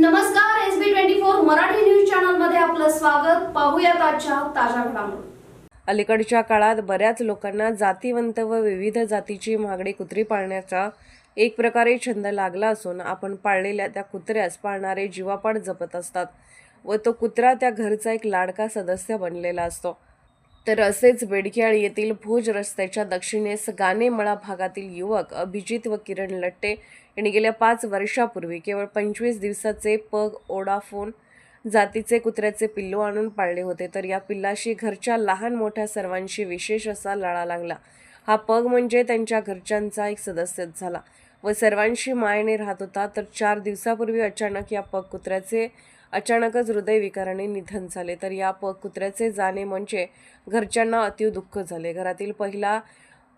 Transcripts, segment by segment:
नमस्कार S B twenty four Marathi news चॅनलमध्ये आपलं स्वागत. पाहूया आजच्या ताज्या घडामोडी. अलीकडच्या काळात बऱ्याच लोकांना जातीवंत व विविध जातीची महागडी कुत्री पाळण्याचा एक प्रकारे छंद लागला असून आपण पाळलेल्या त्या कुत्र्यास पाळणारे जीवापाड जपत असतात व तो कुत्रा त्या घरचा एक लाडका सदस्य बनलेला असतो. तर असेच बेडकियाळ येथील भुज रस्त्याच्या दक्षिणेस गानेमळा भागातील युवक अभिजित व किरण लट्टे यांनी गेल्या पाच वर्षापूर्वी केवळ पंचवीस दिवसाचे पग ओडाफोन जातीचे कुत्र्याचे पिल्लू आणून पाळले होते. तर या पिल्लाशी घरच्या लहान मोठ्या सर्वांशी विशेष असा लळा लागला. हा पग म्हणजे त्यांच्या घरच्यांचा एक सदस्यच झाला व सर्वांशी मायेने राहत होता. तर चार दिवसापूर्वी अचानक या पग कुत्र्याचे अचानकच हृदयविकाराने निधन झाले. तर या प कुत्र्याचे जाणे म्हणजे घरच्यांना अतिव दुःख झाले. घरातील पहिला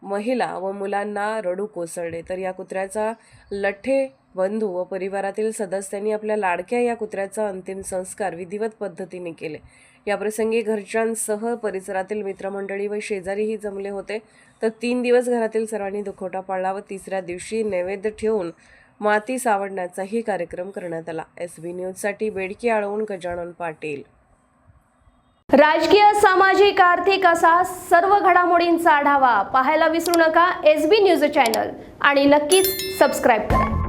महिला व मुलांना रडू कोसळले. तर या कुत्र्याचा लठ्ठे बंधू व परिवारातील सदस्यांनी आपल्या लाडक्या या कुत्र्याचा अंतिम संस्कार विधिवत पद्धतीने केले. याप्रसंगी घरच्यांसह परिसरातील मित्रमंडळी व शेजारीही जमले होते. तर तीन दिवस घरातील सर्वांनी दुखोटा पाळला व तिसऱ्या दिवशी नैवेद्य ठेवून माती सावडण्याचाही कार्यक्रम करण्यात आला. एस बी न्यूजसाठी बेडकी आळवून गजानन पाटील. राजकीय सामाजिक आर्थिक असा सर्व घडामोडींचा आढावा पाहायला विसरू नका एस बी न्यूज चॅनल. आणि नक्कीच सबस्क्राईब करा.